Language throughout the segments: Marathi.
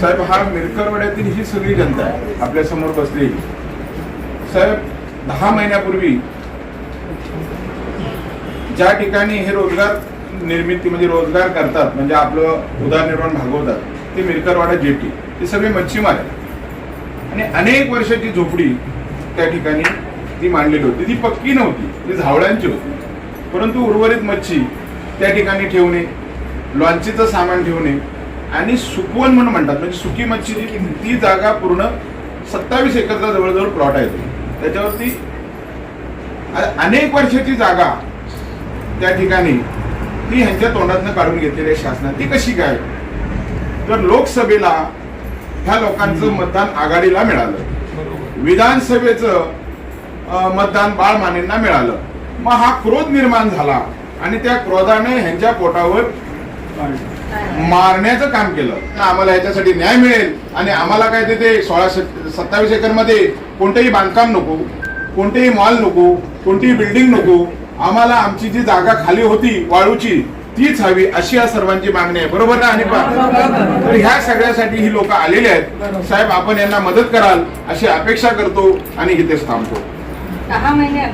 साहेब हा मिरकरवाड्यातील ही सगळी जनता आहे. आपल्यासमोर बसलेली साहेब दहा महिन्यापूर्वी ज्या ठिकाणी हे रोजगार निर्मिती म्हणजे रोजगार करतात म्हणजे आपलं उदरनिर्माण भागवतात ते मिरकरवाडा जेटी ते सगळे मच्छीमार आहेत. आणि अनेक वर्षाची झोपडी त्या ठिकाणी ती मांडलेली होती. ती पक्की नव्हती ती झावळ्यांची होती. परंतु उर्वरित मच्छी त्या ठिकाणी ठेवणे लॉन्चीचं सामान ठेवणे आणि सुकवण म्हणून म्हणतात. म्हणजे सुकी मच्छीची ती जागा पूर्ण सत्तावीस एकरचा जवळजवळ प्लॉट आहे तो. त्याच्यावरती अनेक वर्षाची जागा त्या ठिकाणी ती ह्यांच्या तोंडातनं काढून घेतलेली आहे शासनात ती कशी काय? तर लोकसभेला ह्या लोकांचं मतदान आघाडीला मिळालं. विधानसभेचं मतदान बाळ मानेंना मिळालं. मग हा क्रोध निर्माण झाला आणि त्या क्रोधाने ह्यांच्या पोटावर मारण्याचं काम केलं. तर आम्हाला याच्यासाठी न्याय मिळेल आणि आम्हाला काय ते- सोळाशे सत्तावीस एकरमध्ये कोणतंही बांधकाम नको कोणतेही मॉल नको कोणतीही बिल्डिंग नको आम्हाला आमची जी जागा खाली होती वाळूची तीच हवी अशी या सर्वांची मागणी आहे. बरोबर ना आणि तर ह्या सगळ्यासाठी ही लोक आलेली आहेत. साहेब आपण यांना मदत कराल अशी अपेक्षा करतो आणि इथेच थांबतो. दहा महिने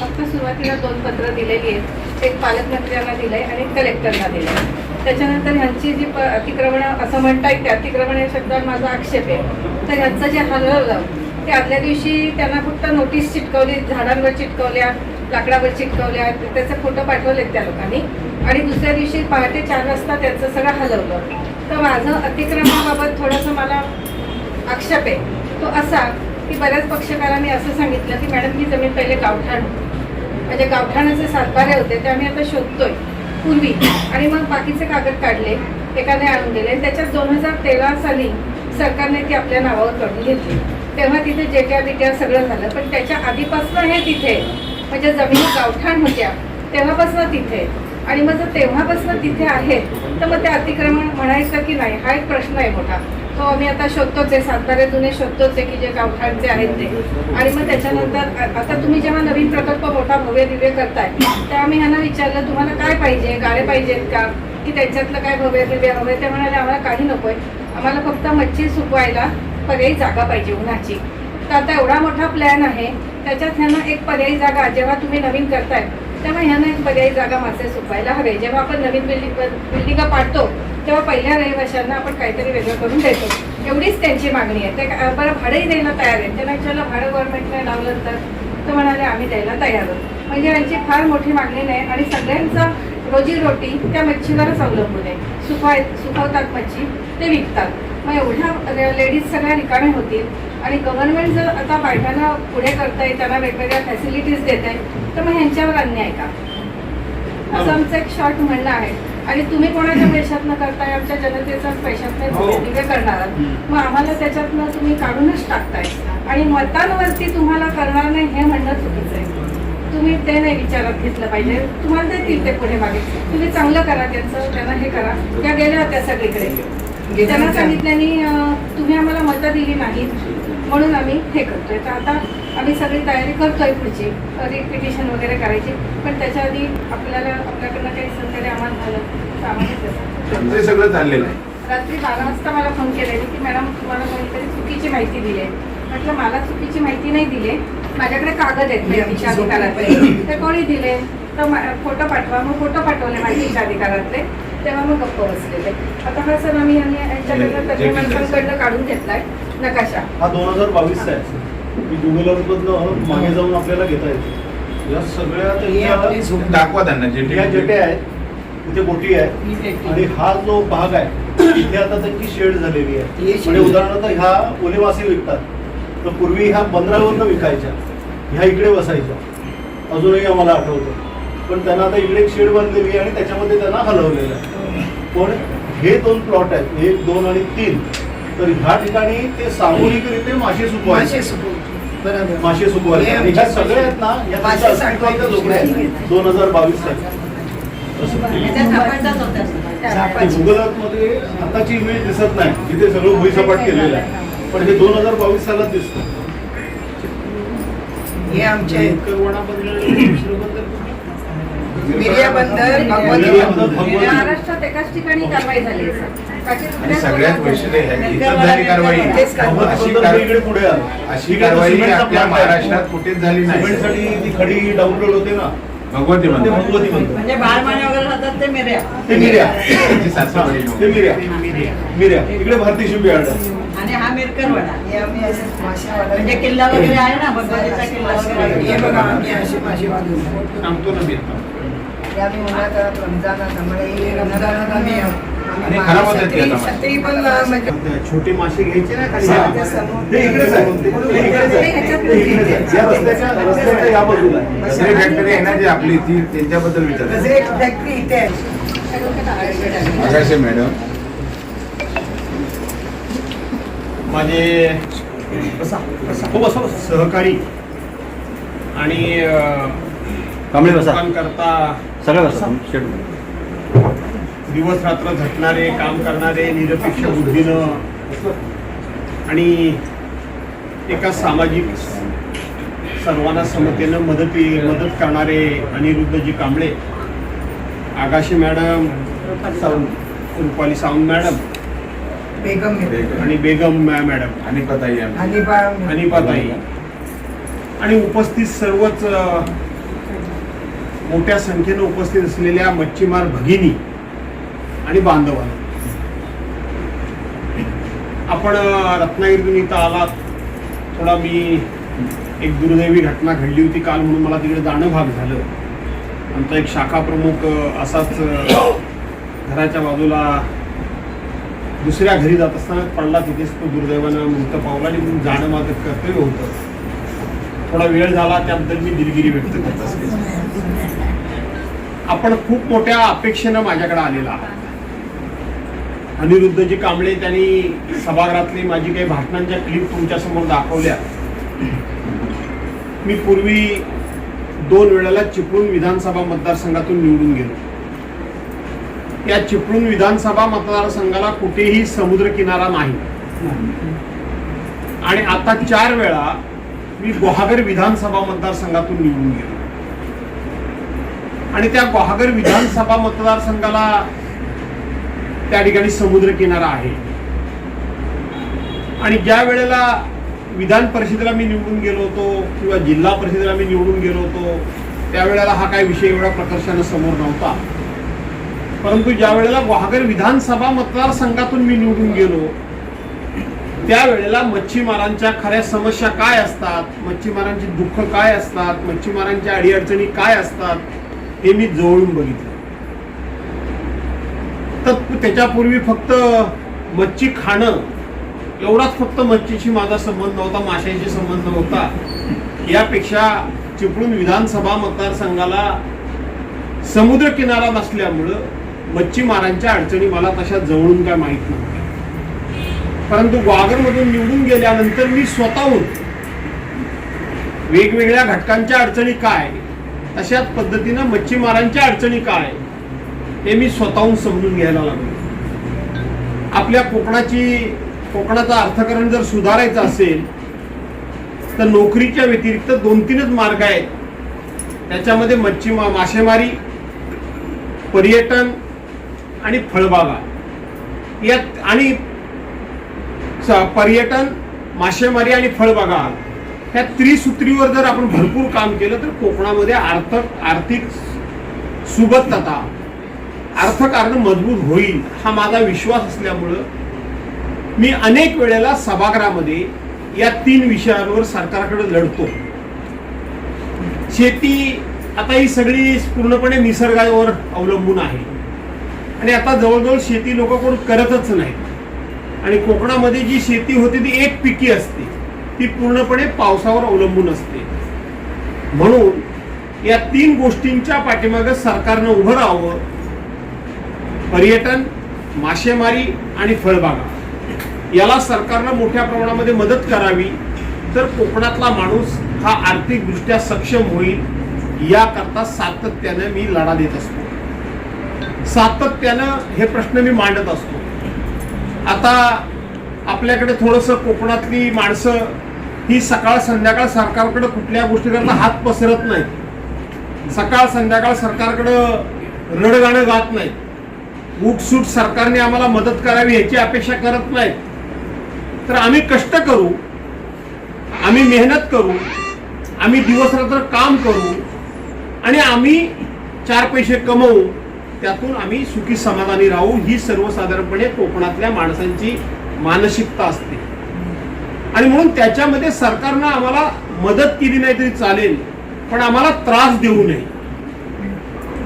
फक्त सुरुवातीला दोन पत्र दिलेली आहेत. एक पालकमंत्र्यांना दिलंय आणि कलेक्टरला दिलंय. त्याच्यानंतर ह्यांची जी प- अतिक्रमण असं म्हणता येईल ते अतिक्रमण या शब्दावर माझा आक्षेप आहे. तर ह्यांचं जे हलवलं ते आदल्या दिवशी त्यांना फक्त नोटीस चिटकवली झाडांवर चिटकवल्या लाकडावर चिटकवल्या त्याचे फोटो पाठवलेत त्या लोकांनी. आणि दुसऱ्या दिवशी पहाटे चार वाजता त्यांचं सगळं हलवलं. तर माझं अतिक्रमणाबाबत थोडंसं मला आक्षेप आहे. तो असा की बऱ्याच पक्षकारांनी असं सांगितलं की मॅडम ही जमीन पहिले गावठाण म्हणजे गावठाणाचे सातबारे होते ते आम्ही आता शोधतोय पूर्वी. आणि मग बाकीचे कागद काढले एकाने आणून दिले. त्याच्यात दोन हजार तेरा साली सरकारने ती आपल्या नावावर करून घेतली. तेव्हा तिथे जेट्या बिट्या सगळं झालं पण त्याच्या आधीपासून हे तिथे म्हणजे जमिनी गावठाण होत्या तेव्हापासून तिथे. आणि मग जर तेव्हापासून तिथे आहे तर मग ते अतिक्रमण म्हणायचं की नाही हा एक प्रश्न आहे मोठा. तो आम्ही आता शोधतोच आहे. सातबारे जुने शोधतोच आहे की जे गावठाणचे आहेत ते. आणि मग त्याच्यानंतर आता तुम्ही जेव्हा नवीन प्रकल्प मोठा भव्य दिव्य करताय तेव्हा आम्ही ह्यांना विचारलं तुम्हाला काय पाहिजे? गाळे पाहिजेत का? की त्यांच्यातलं काय भव्य दिव्य हवंय? ते म्हणाले आम्हाला काही नकोय. आम्हाला फक्त मच्छी सुकवायला पर्यायी जागा पाहिजे उन्हाची. तर आता एवढा मोठा प्लॅन आहे. त्याच्यात ह्यांना एक पर्यायी जागा जेव्हा तुम्ही नवीन करताय तेव्हा ह्यांना एक पर्यायी जागा मासे सुकवायला हवे. जेव्हा आपण नवीन बिल्डिंग बिल्डिंगा पाडतो तेव्हा पहिल्या रहिवाशांना आपण काहीतरी वेगळं करून देतो. एवढीच त्यांची मागणी आहे. ते बरं भाडंही द्यायला तयार आहे त्यांना विचारलं भाडं गव्हर्नमेंटने लावलं तर? तर म्हणाले आम्ही द्यायला तयार आहोत. म्हणजे यांची फार मोठी मागणी नाही आणि सगळ्यांचा रोजीरोटी त्या मच्छीवरच अवलंबून आहे. सुकवाय सुकवतात मच्छी ते विकतात. मग एवढ्या लेडीज सगळ्या रिकामे होतील आणि गव्हर्नमेंट जर आता बायकांना पुढे करताय त्यांना वेगवेगळ्या फॅसिलिटीज देत आहे तर मग ह्यांच्यावर अन्याय का? असं आमचं एक शॉर्ट म्हणणं आहे. आणि तुम्ही कोणाच्या पैशातनं करताय? आमच्या जनतेचाच पैशातनं हो. दिवे करणार. मग आम्हाला त्याच्यातनं तुम्ही काढूनच टाकताय. आणि मतांवरती तुम्हाला करणार नाही हे म्हणणं चुकीचं आहे. तुम्ही ते नाही विचारात घेतलं पाहिजे. तुम्हाला देतील ते पुढे मागे. तुम्ही चांगलं करा त्यांचं त्यांना हे करा. त्या गेल्या होत्या सगळीकडे. त्यांना सांगितल्याने तुम्ही आम्हाला मतं दिली नाहीत. म्हणून आम्ही हे करतोय. तर आता आम्ही सगळी तयारी करतोय पुढची. रिपिटिशन वगैरे करायची. पण त्याच्या आधी आपल्याला आपल्याकडनं काही सहकार्य आम्हाला झालं तर आम्हाला. ते सगळं चाललेलं आहे. रात्री बारा वाजता मला फोन केलेली की मॅडम तुम्हाला कोणीतरी चुकीची माहिती दिली आहे म्हटलं मला चुकीची माहिती नाही दिली माझ्याकडे कागद आहेत माहितीच्या अधिकारातले ते कोणी दिले? तर फोटो पाठवा. मग फोटो पाठवले माहितीच्या अधिकारातले तेव्हा मग गप्प बसलेले आता हा सर आम्ही यांनी यांच्याकडनं तज्ञ माणसांकडनं काढून घेतलाय नकाशा. हा दोन हजार बावीसचा आहे. की जुगलरमधनं मागे जाऊन आपल्याला घेता येते. या सगळ्या दाखवा त्यांना जे या जेटे आहेत इथे बोटी आहे आणि हा जो भाग आहे इथे आता त्यांची शेड झालेली आहे. म्हणजे उदाहरणार्थ ह्या ओले मासे विकतात. तर पूर्वी ह्या बंदरावरनं विकायच्या ह्या इकडे बसायच्या. अजूनही आम्हाला आठवतं. पण त्यांना आता इकडे एक शेड बांधलेली आहे आणि त्याच्यामध्ये त्यांना हलवलेलं आहे. पण हे दोन प्लॉट आहेत एक दोन आणि तीन. तर ह्या ठिकाणी ते सामूहिकरित्या मासे सुकवायचे. बरोबर. मासे सुकवायचे. हे आणि ह्या सगळ्या आहेत ना या त्यांच्या अस्तित्वाच्या आहेत. दोन हजार बावीस ते गुगलमध्ये आताची इमेज दिसत नाही. तिथे सगळं भुईसपाट केलेलं आहे. पण हे दोन हजार बावीस सालात दिसतं. हे आमचे महाराष्ट्रात एकाच ठिकाणी कारवाई झाली. आणि सगळ्यात वैशिष्ट्य हे आहे कारवाई. अशी पुढे कारवाई आपल्या. महाराष्ट्रात कुठेच झाली नाही. ती खडी डाऊनलोड होते ना. भगवती म्हणते भगवती म्हणजे बाळमाने वगैरे राहतात ते मिऱ्या. ते सासूबाई ते. मिऱ्या. मिऱ्या. इकडे भारतीय शिपयार्ड आहे. आणि हा हे असे माशावाला म्हणजे किल्ला वगैरे आहे ना भगवतीचा किल्ला वगैरे सांगतो ना मी आम्ही उन्हाळ्यात रमजानात आम्हाला रमजानात आम्ही आणि खराब होतात ते आता मासे. छत्री पण म्हणजे छोटे मासे घ्यायचे ना खाली हा, ते समोर. ते इकडेच आहे ते इकडेच आहे. ते इकडेच आहे. या रस्त्याच्या रस्त्याच्या या बाजूला आहे. गजरे फॅक्टरी आहे ना जी आपली ती त्यांच्याबद्दल विचार गजरे फॅक्टरी इथे आहे बघायचे मॅडम माझे हो बसा बसा. सहकारी आणि कांबळे बसा. करता सगळं बसा दिवस रात्र झटणारे काम करणारे निरपेक्ष बुद्धीनं आणि एका सामाजिक सर्वांना समतेनं मदती मदत करणारे अनिरुद्धजी कांबळे आगाशी मॅडम रुपाली सावंत मॅडम बेगम. आणि बेगम मॅ- मॅडम आणि पताई आमची. आणि उपस्थित सर्वच मोठ्या संख्येनं उपस्थित असलेल्या मच्छीमार भगिनी आणि बांधवांना. आपण रत्नागिरीतून इथं आलात. थोडा मी एक दुर्दैवी घटना घडली होती काल म्हणून मला तिकडे जाणं भाग झालं. आमचा एक शाखा प्रमुख असाच घराच्या बाजूला दुसऱ्या घरी जात असताना पडला तिथेच तो दुर्दैवानं मृत पावला आणि म्हणून जाणं माझं कर्तव्य होतं. थोडा वेळ झाला त्याबद्दल मी दिलगिरी व्यक्त करत. असते आपण खूप मोठ्या अपेक्षेनं माझ्याकडे आलेला आहात. अनिरुद्धजी कांबळे त्यांनी सभागृहातली माझी काही भाषणांच्या क्लिप तुमच्यासमोर दाखवल्या. मी पूर्वी दोन वेळेला चिपळूण विधानसभा मतदारसंघातून निवडून गेलो. या चिपळूण विधानसभा मतदारसंघाला कुठेही समुद्र किनारा नाही. आणि आता चार वेळा मी गुहागर विधानसभा मतदारसंघातून निवडून गेलो. आणि त्या गुहागर विधानसभा मतदारसंघाला त्या ठिकाणी समुद्र किनारा आहे. आणि ज्या वेळेला विधान परिषदेला मी निवडून गेलो होतो किंवा जिल्हा परिषदेला मी निवडून गेलो होतो त्यावेळेला हा काय विषय एवढा प्रकर्षानं समोर नव्हता. परंतु ज्या वेळेला गुहागर विधानसभा मतदारसंघातून मी निवडून गेलो त्यावेळेला मच्छीमारांच्या खऱ्या समस्या काय असतात? मच्छीमारांची दुःख काय असतात? मच्छीमारांच्या अडीअडचणी काय असतात? हे मी जवळून बघितलं. तर त्याच्यापूर्वी फक्त मच्छी खाणं एवढाच फक्त मच्छीशी माझा संबंध नव्हता माशांशी संबंध नव्हता यापेक्षा चिपळूण विधानसभा मतदारसंघाला समुद्र किनारा नसल्यामुळं मच्छीमारांच्या अडचणी मला तशा जवळून काय माहीत नव्हत्या. परंतु ग्वागरमधून निवडून गेल्यानंतर मी स्वतःहून वेगवेगळ्या घटकांच्या अडचणी काय तशाच पद्धतीनं मच्छीमारांच्या अडचणी काय हे मी स्वतःहून समजून घ्यायला लागलो. आपल्या कोकणाची कोकणाचं अर्थकरण जर सुधारायचं असेल तर नोकरीच्या व्यतिरिक्त दोन तीनच मार्ग आहेत. त्याच्यामध्ये मच्छीमा मासेमारी पर्यटन आणि फळबागा. यात आणि पर्यटन मासेमारी आणि फळबागा ह्या त्रिसूत्रीवर जर आपण भरपूर काम केलं तर कोकणामध्ये अर्थ आर्थिक सुबत्तता अर्थकारण मजबूत होईल हा माझा विश्वास असल्यामुळं मी अनेक वेळेला सभागृहामध्ये या तीन विषयांवर सरकारकडे लढतो. शेती आता ही सगळी पूर्णपणे निसर्गावर अवलंबून आहे. आणि आता जवळजवळ शेती लोक कोण करतच नाही आणि कोकणामध्ये जी शेती होती ती एक पिकी असते. ती पूर्णपणे पावसावर अवलंबून असते. म्हणून या तीन गोष्टींच्या पाठीमागे सरकारनं उभं राहावं. पर्यटन मासेमारी आणि फळबागा. याला सरकारनं मोठ्या प्रमाणामध्ये मदत करावी. तर कोकणातला माणूस हा आर्थिकदृष्ट्या सक्षम होईल याकरता सातत्यानं मी लढा देत असतो. सातत्यानं हे प्रश्न मी मांडत असतो. आता आपल्याकडे थोडंसं कोकणातली माणसं ही सकाळ संध्याकाळ सरकारकडे कुठल्या गोष्टीकरता हात पसरत नाहीत. सकाळ संध्याकाळ सरकारकडं रडगाणं गात नाहीत. उठसूट सरकारने आम्हाला मदत करावी याची अपेक्षा करत नाहीत. तर आम्ही कष्ट करू आम्ही मेहनत करू आम्ही दिवसरात्र काम करू आणि आम्ही चार पैसे कमवू त्यातून आम्ही सुखी समाधानी राहू ही सर्वसाधारणपणे कोकणातल्या माणसांची मानसिकता असते. आणि म्हणून त्याच्यामध्ये सरकारनं आम्हाला मदत केली नाही तरी चालेल पण आम्हाला त्रास देऊ नये.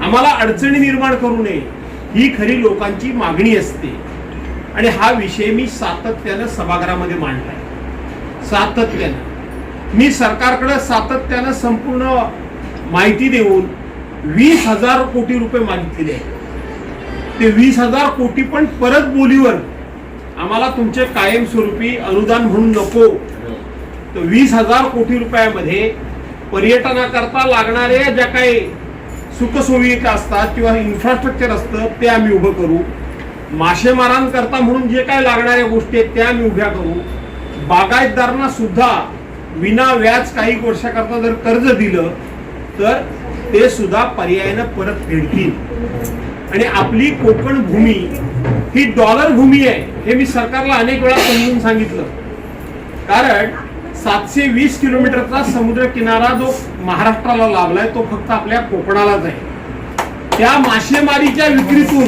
आम्हाला अडचणी निर्माण करू नये ही खरी लोकांची मागणी असते. आणि हा विषय मी सातत्यानं सभागृहामध्ये मांडलाय. सातत्यानं. मी सरकारकडे सातत्यानं संपूर्ण माहिती देऊन वीस हजार कोटी रुपये मागितलेले आहेत. ते वीस हजार कोटी पण परत बोलीवर. आम्हाला तुमचे कायमस्वरूपी अनुदान म्हणून नको. तर वीस हजार कोटी रुपयामध्ये पर्यटनाकरता लागणाऱ्या ज्या काही सुखसुविधा असतात किंवा इन्फ्रास्ट्रक्चर असतं ते आम्ही उभं करू. मासेमारांकरता म्हणून जे काय लागणाऱ्या गोष्टी आहेत त्या आम्ही उभ्या करू. बागायतदारांना सुद्धा विना व्याज काही वर्षाकरता जर कर्ज दिलं तर ते सुद्धा पर्यायानं परत फेडतील. आणि आपली कोकण भूमी ही डॉलर भूमी आहे हे मी सरकारला अनेक वेळा समजून सांगितलं. कारण सातशे वीस किलोमीटरचा समुद्र किनारा जो महाराष्ट्राला लाभलाय तो फक्त आपल्या कोकणालाच आहे. त्या मासेमारीच्या विक्रीतून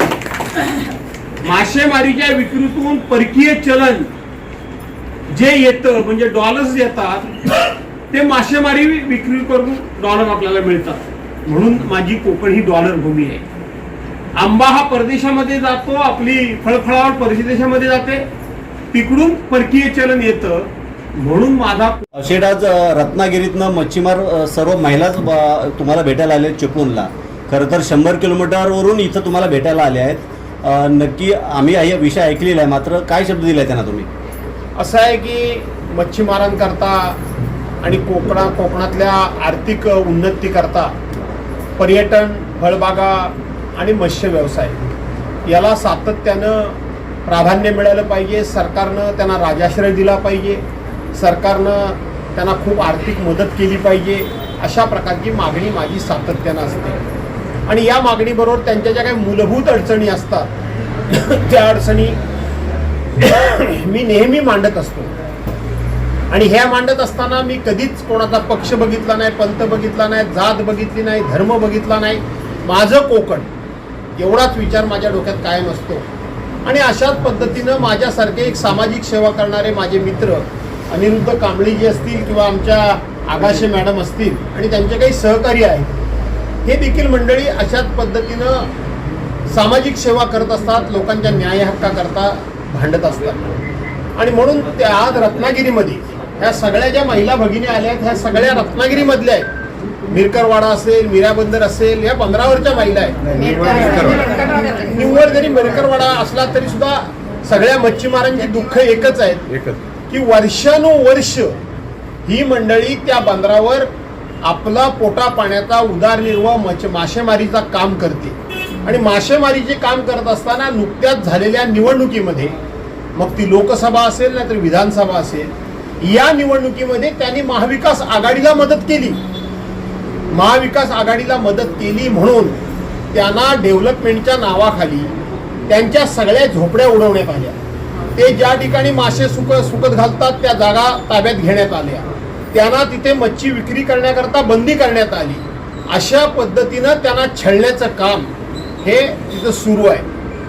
मासेमारीच्या विक्रीतून परकीय चलन जे येतं म्हणजे डॉलर्स येतात ते मासेमारी विक्री करून डॉलर आपल्याला मिळतात. म्हणून माझी कोकण ही डॉलर भूमी आहे. आंबा हा परदेशामध्ये जातो आपली फळफळावळ परदेशामध्ये जाते. तिकडून परकीय चलन येतं म्हणून माझा शेठ आज रत्नागिरीतनं मच्छीमार सर्व महिलाच ब- तुम्हाला भेटायला आले चिपळूणला. खरं तर शंभर किलोमीटरवरून इथं तुम्हाला भेटायला आले आहेत. नक्की आम्ही हा विषय ऐकलेला आहे मात्र काय शब्द दिलाय त्यांना तुम्ही? असं आहे की मच्छीमारांकरता आणि कोकणा कोकणातल्या आर्थिक उन्नतीकरता पर्यटन फळबागा आणि मत्स्य व्यवसाय. याला सातत्यानं प्राधान्य मिळालं पाहिजे. सरकारनं त्यांना राजाश्रय दिला पाहिजे. सरकारनं त्यांना खूप आर्थिक मदत केली पाहिजे. अशा प्रकारची मागणी माझी सातत्यानं असते. आणि या मागणीबरोबर त्यांच्या ज्या काही मूलभूत अडचणी असतात त्या अडचणी मी नेहमी मांडत असतो. आणि ह्या मांडत असताना मी कधीच कोणाचा पक्ष बघितला नाही पंथ बघितला नाही जात बघितली नाही धर्म बघितला नाही. माझं कोकण एवढाच विचार माझ्या डोक्यात कायम असतो. आणि अशाच पद्धतीनं माझ्यासारखे एक सामाजिक सेवा करणारे माझे मित्र अनिरुद्ध कांबळीजी असतील किंवा आमच्या आगाशे मॅडम असतील आणि त्यांचे काही सहकारी आहेत हे देखील मंडळी अशाच पद्धतीनं सामाजिक सेवा करत असतात लोकांच्या न्याय हक्काकरता भांडत असतात. आणि म्हणून त्या आज रत्नागिरीमध्ये ह्या सगळ्या ज्या महिला भगिनी आल्या आहेत ह्या सगळ्या रत्नागिरीमधल्या आहेत. मिरकरवाडा असेल मीराबंदर असेल या पंधरावरच्या महिला आहेत. निव्वळ जरी मिरकरवाडा असला तरी सुद्धा सगळ्या मच्छीमारांची दुःख एकच आहेत. की वर्षानुवर्ष ही मंडळी त्या बंदरावर आपला पोटा पाण्याचा उदारनिर्वाह मासेमारीचा काम करते. आणि मासेमारीचे काम करत असताना नुकत्याच झालेल्या निवडणुकीमध्ये मग ती लोकसभा असेल नाहीतर विधानसभा असेल या निवडणुकीमध्ये त्यांनी महाविकास आघाडीला मदत केली. महाविकास आघाडीला मदत केली म्हणून त्यांना डेव्हलपमेंटच्या नावाखाली त्यांच्या सगळ्या झोपड्या उडवण्यात आल्या. ते ज्या ठिकाणी मासे सुक सुकत घालतात त्या जागा ताब्यात घेण्यात आल्या. त्यांना तिथे मच्छी विक्री करण्याकरता बंदी करण्यात आली. अशा पद्धतीनं त्यांना छळण्याचं काम हे तिथं सुरू आहे.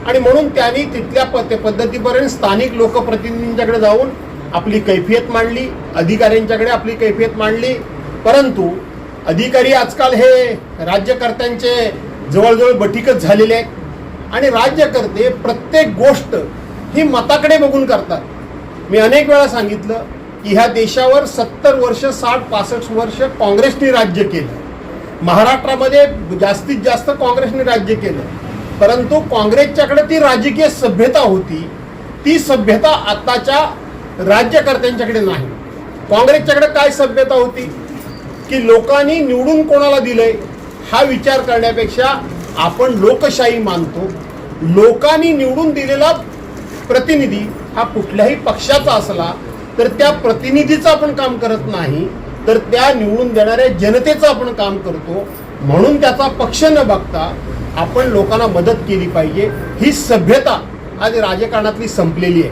आणि म्हणून त्यांनी तिथल्या प- पद्धतीपर्यंत स्थानिक लोकप्रतिनिधींच्याकडे जाऊन आपली कैफियत मांडली अधिकाऱ्यांच्याकडे आपली कैफियत मांडली. परंतु अधिकारी आजकाल हे राज्यकर्त्यांचे जवळजवळ बटीकच झालेले आहेत. आणि राज्यकर्ते प्रत्येक गोष्ट ही मताकडे बघून करतात. मी अनेक वेळा सांगितलं की ह्या देशावर सत्तर वर्ष साठ पासष्ट वर्ष काँग्रेसने राज्य केलं. महाराष्ट्रामध्ये जास्तीत जास्त काँग्रेसने राज्य केलं. परंतु काँग्रेसच्याकडे ती राजकीय सभ्यता होती. ती सभ्यता आत्ताच्या राज्यकर्त्यांच्याकडे नाही. काँग्रेसच्याकडे काय सभ्यता होती? की लोकांनी निवडून कोणाला दिलंय? हा विचार करण्यापेक्षा आपण लोकशाही मानतो. लोकांनी निवडून दिलेला प्रतिनिधी हा कुठल्याही पक्षाचा असला तर त्या प्रतिनिधीचं आपण काम करत नाही. तर त्या निवडून देणाऱ्या जनतेचं आपण काम करतो. म्हणून त्याचा पक्ष न बघता आपण लोकांना मदत केली पाहिजे. ही सभ्यता आज राजकारणातली संपलेली आहे.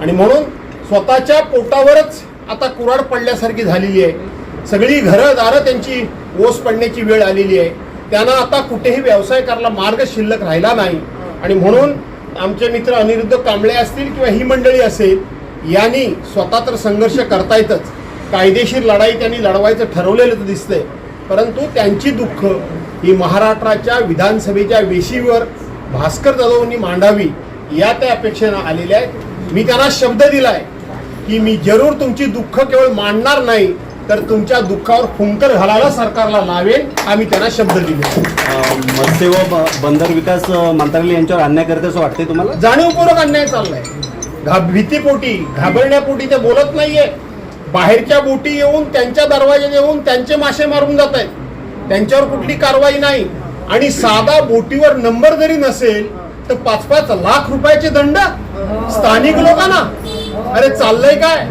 आणि म्हणून स्वतःच्या पोटावरच आता कुराड पडल्यासारखी झालेली आहे. सगळी घरं दारं त्यांची ओस पडण्याची वेळ आलेली आहे. त्यांना आता कुठेही व्यवसाय करायला मार्ग शिल्लक राहिला नाही. आणि म्हणून आमचे मित्र अनिरुद्ध कांबळे असतील किंवा ही मंडळी असेल यांनी स्वतः तर संघर्ष करता येतच कायदेशीर लढाई त्यांनी लढवायचं ठरवलेलं दिसतंय. परंतु त्यांची दुःख ही महाराष्ट्राच्या विधानसभेच्या वेशीवर भास्कर जाधवांनी मांडावी या त्या अपेक्षेनं आलेल्या आहेत. मी त्यांना शब्द दिला आहे की मी जरूर तुमची दुःख केवळ मांडणार नाही तर तुमच्या दुःखावर फुंकर घालायला सरकारला लावेन आम्ही त्यांना शब्द दिले. मत्स्य व बंदर विकास मंत्रालय यांच्यावर अन्याय करते असं वाटतंय तुम्हाला? जाणीवपूर्वक अन्याय चाललाय. घा भीतीपोटी घाबरण्यापोटी ते बोलत नाहीये. बाहेरच्या बोटी येऊन त्यांच्या दरवाज्यात येऊन त्यांचे मासे मारून जात आहेत. त्यांच्यावर कुठली कारवाई नाही. आणि साधा बोटीवर नंबर जरी नसेल तर पाच पाच लाख रुपयाचे दंड? स्थानिक लोकांना? अरे चाललंय काय?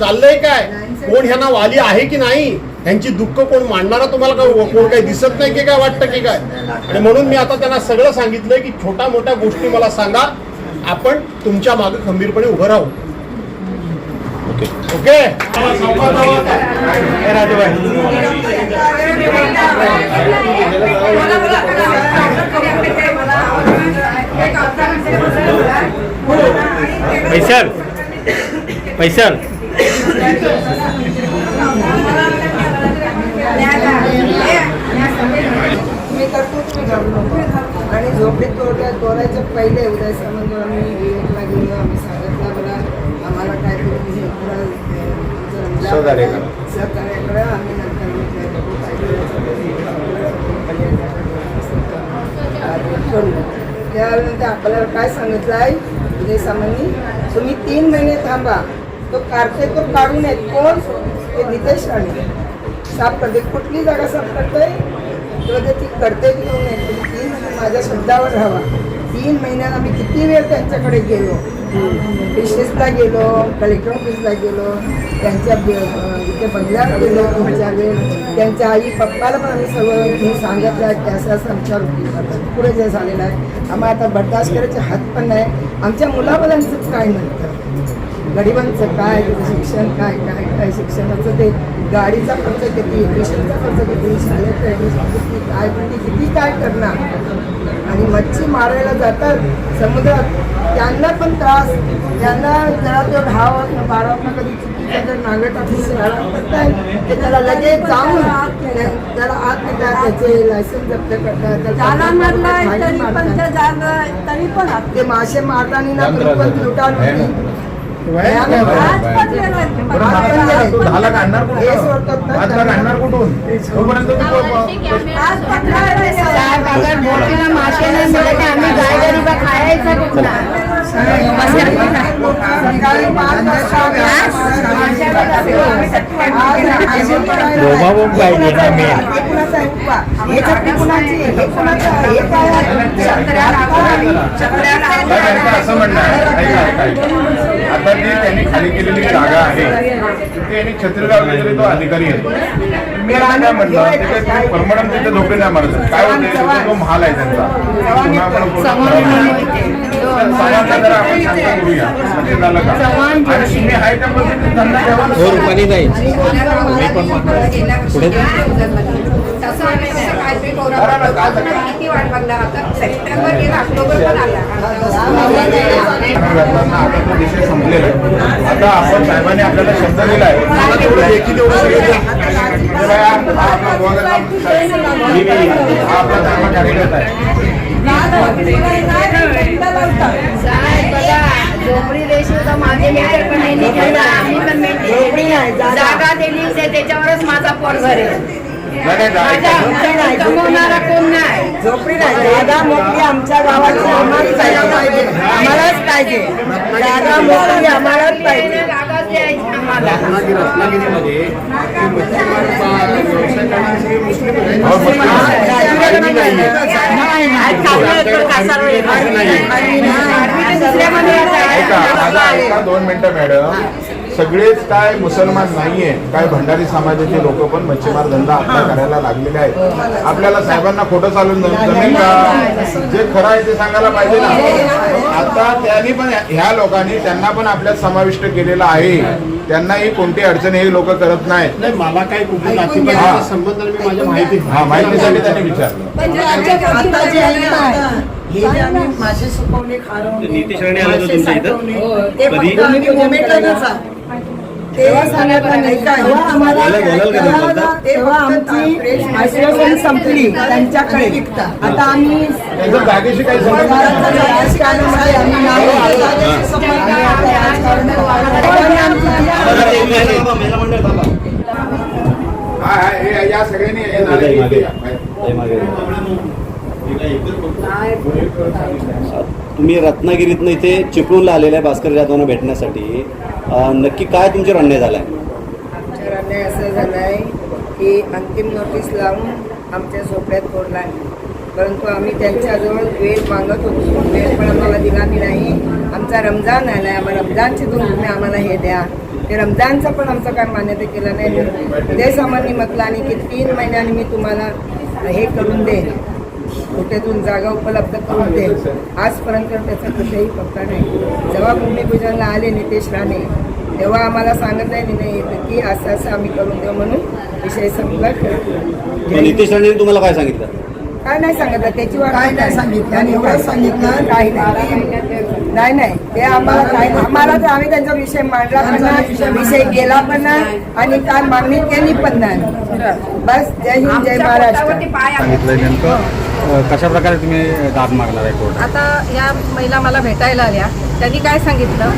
चाललंय काय? कोण ह्यांना वाली आहे की नाही? ह्यांची दुःख कोण मांडणारा तुम्हाला काय कोण काही दिसत नाही की काय वाटतं की काय? आणि म्हणून मी आता त्यांना सगळं सांगितलंय की छोट्या मोठ्या गोष्टी मला सांगा. आपण तुमच्या मागे खंबीरपणे उभं राहू. ओके? सर पैसल मी नको आणि झोपेत तोडल्या तोडायच्या पहिले उद्या समज आम्ही एकला गेलो आम्ही सांगितलं मला आम्हाला काहीतरी हे करा, अं, जरा सहकार्य करा. सहकार्य करा आम्ही नंतर काय काय. त्यानंतर आपल्याला काय सांगितलं आहे उदय सामान्य तुम्ही तीन महिने थांबा. तो काढते तो काढून येत. कोण? ते नितेश राणे. साफ करते कुठली जागा साफ करतोय? किंवा ते ती करते की नाही? तुम्ही तीन महिने माझ्या शब्दावर राहावा तीन महिन्यात आम्ही किती वेळ त्यांच्याकडे गेलो? फिशेसला गेलो कलेक्टर ऑफिसला गेलो. त्यांच्या इथे बंगल्यात गेलो तुमच्या वेळ. त्यांच्या आई पप्पाला पण आम्ही सगळं हे सांगितलं आहे की असं असं आमच्यावर पुढे जे झालेलं आहे. आम्हाला आता बर्दाश्त करायचे हात पण नाही. आमच्या मुलाबालांचं काय म्हणतं गरिबांचं काय? शिक्षण काय? काय? काय शिक्षणाचं ते गाडीचा खर्च किती? ट्युशनचा खर्च किती? शाळेत ॲडमिशन किती? काय? पण किती काय करणार? आणि मच्छी मारायला जातात समुद्रात. त्यांना पण त्रास. त्यांना जरा तो दहा वाजता बारा वाजता कधी चुकीचा जर नांगर टाकून करताय ते त्याला लगेच जाऊन त्या- त्याला आत घेतात त्याचे लायसन्स जप्त करतात. ते मासे मारताना ना पण कुठून? मासे नाही मिळत आम्ही बोंबाबोंब पाहिजे ना मेन. असं म्हणणं आता जी त्यांनी खाली केलेली जागा आहे तिथे यांनी छत्री वगैरे तो अधिकारी येतो मी काय म्हटलं ते काय परमनंट तिथे झोपे नाही मारत काय होते तो महाल आहे त्यांचा पुन्हा आपण म्हणजे आहे. हो रुपाली नाही पुढे ऑक्टोबर पण आला घातला आता तो विषय संपलेला आहे आता आपण साहेबांनी आपल्याला शब्द म्हणजे हा आपला हा धर्म कार्यकर्ता आहे बघा झोपडी रेशोचा माझे पण आम्ही पण जागा त्याच्यावरच माझा पोट भरेल नाही, कमवणारा कोण नाही झोपडी नाही जागा आमच्या गावाची आम्हालाच पाहिजे आम्हालाच पाहिजे. जागा मोकळी आम्हालाच पाहिजे त्याने जागाच द्यायची आम्हाला रत्नागिरी रत्नागिरीमध्ये दोन मिनिटं मॅडम. सगळेच काय मुसलमान नाहीये काय भंडारी समाजाचे लोक पण मच्छीमार धंदा आपला करायला लागलेले आहेत. आपल्याला साहेबांना खोटं चालून जम- जमेल का? जे खरं आहे ते सांगायला पाहिजे ना. आता त्यांनी पण ह्या लोकांनी त्यांना पण आपल्यात समाविष्ट केलेलं आहे. त्यांनाही कोणती अडचण हे लोक करत नाहीत. नाही मला काही कुठे हा. जातीपातीचा संबंध नाही, मी माझ्या माहिती हा माहितीसाठी त्यांनी विचारलं. आता जे आहे ना आता, हे जे आम्ही मासे सुकवणे खारवणे नितीश राणे आले होते तुमच्या इथं? ते फक्त मोमेंटलाच आहोत. तेव्हा सांगितलं नाही. तेव्हा आम्हाला तेव्हा आमची आश्वासन संपली. त्यांच्याकडे आता आम्ही आम्ही. आम्ही आता राजकारणात हा हा या सगळ्यांनी. तुम्ही रत्नागिरीतनं इथे चिपळूणला आलेले आहे भास्कर जाधवांना भेटण्यासाठी नक्की काय तुमचे अन्याय झालाय? आमच्या अन्याय असं झालं आहे की अंतिम नोटीस लावून आमच्या झोपड्यात फोडला आहे परंतु आम्ही त्यांच्याजवळ वेळ मागत होतो. वेळ पण आम्हाला दिला बी नाही. आमचा रमजान आला आहे आम्हाला रमजानचे दोन तुम्ही आम्हाला हे द्या. ते रमजानचं पण आमचं काय मान्यता केलं नाही. उदय सामान्य म्हटलं आणि की तीन महिन्यांनी मी तुम्हाला हे करून देईन. कुठेतून जागा उपलब्ध करून देईल. आजपर्यंत त्याचा कुठेही पत्ता नाही. जेव्हा भूमिपूजनला आले नितेश राणे तेव्हा आम्हाला सांगत नाही नाही की असं असं आम्ही करून देऊ म्हणून विषय संपला. नितेश राणेंनी तुम्हाला काय सांगितलं? काय नाही सांगितलं त्याची वाट काय नाही सांगितलं आणि एवढंच सांगितलं काही नाही. नाही नाही. ते आम्हाला काय आम्हाला तर आम्ही त्यांचा विषय मांडला पण नाही. विषय गेला पण नाही. आणि काय मागणी केली पण नाही. बस जय हिंद जय महाराष्ट्र. सांगितलं नेमकं. कशा प्रकारे तुम्ही दाद मागणार आहे कोर्ट आता या महिला मला भेटायला आल्या. त्यांनी काय सांगितलं?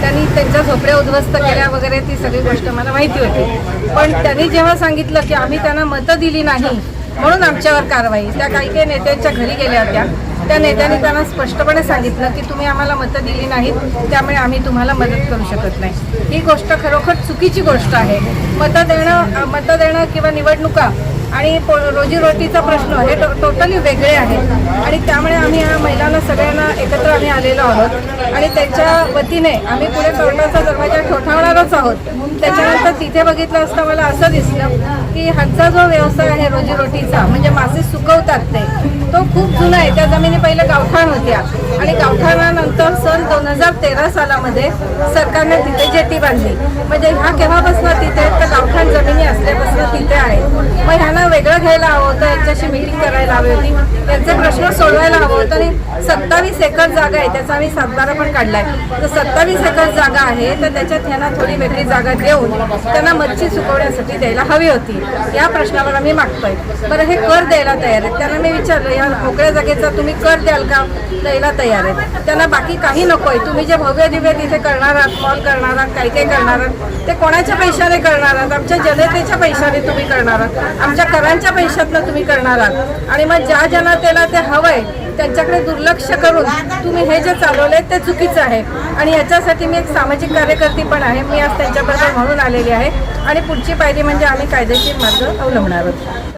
त्यांनी त्यांच्या झोपड्या उद्ध्वस्त केल्या वगैरे ती सगळी गोष्ट मला माहिती होती. पण त्यांनी जेव्हा सांगितलं की आम्ही त्यांना मतं दिली नाही म्हणून आमच्यावर कारवाई. त्या काही काही नेत्यांच्या घरी गेल्या होत्या. त्या नेत्यांनी त्यांना स्पष्टपणे सांगितलं की तुम्ही आम्हाला मतं दिली नाहीत त्यामुळे आम्ही तुम्हाला मदत करू शकत नाही. ही गोष्ट खरोखर चुकीची गोष्ट आहे. मतं देणं मतं देणं किंवा निवडणुका आणि पो- रोजीरोटीचा प्रश्न हे टो टोटली वेगळे आहेत. आणि त्यामुळे आम्ही या महिलांना सगळ्यांना एकत्र आम्ही आलेलो आहोत. आणि त्यांच्या वतीने आम्ही पुढे कोर्टाचा दरवाजा ठोठावणारच आहोत. त्याच्यानंतर तिथे बघितलं असता मला असं दिसलं की हातचा जो व्यवसाय आहे रोजीरोटीचा म्हणजे मासे सुकवतात ते तो खूप जुना आहे. त्या जमिनी पहिले गावठाण होत्या. आणि गावठाणानंतर सन दोन हजार तेरा सालामध्ये सरकारने तिथे जेटी बांधली. म्हणजे ह्या केव्हापासून तिथे तर गावठाण जमिनी असल्यापासून तिथे आहे. मग त्यांना वेगळं घ्यायला हवं होतं यांच्याशी मिटिंग करायला हवी होती. त्यांचे प्रश्न सोडवायला हवं होतं आणि सत्तावीस एकर जागा आहे त्याचा आम्ही सातबारा पण काढला आहे तर सत्तावीस एकर जागा आहे तर त्याच्यात ह्यांना थोडी वेगळी जागा देऊन त्यांना मच्छी सुकवण्यासाठी द्यायला हवी होती. या प्रश्नावर आम्ही मागतोय. बरं हे कर द्यायला तयार आहेत. त्यांना मी विचारलं या मोकळ्या जागेचा तुम्ही कर द्याल का? द्यायला तयार आहेत. त्यांना बाकी काही नको आहे तुम्ही जे भव्य दिव्य तिथे करणार आहात मॉल करणार आहात काही काही करणार आहात ते कोणाच्या पैशाने करणार आहात? आमच्या जनतेच्या पैशाने तुम्ही करणार आहात. आमच्या करांच्या पैशातनं तुम्ही करणार आहात. आणि मग ज्या जनतेला ते हवंय त्यांच्याकडे दुर्लक्ष करून तुम्ही हे जे चालवलंय ते चुकीचं आहे. आणि याच्यासाठी मी एक सामाजिक कार्यकर्ती पण आहे. मी आज त्यांच्याबद्दल म्हणून आलेली आहे. आणि पुढची पायरी म्हणजे आम्ही कायदेशीर मार्ग अवलंबणार आहोत.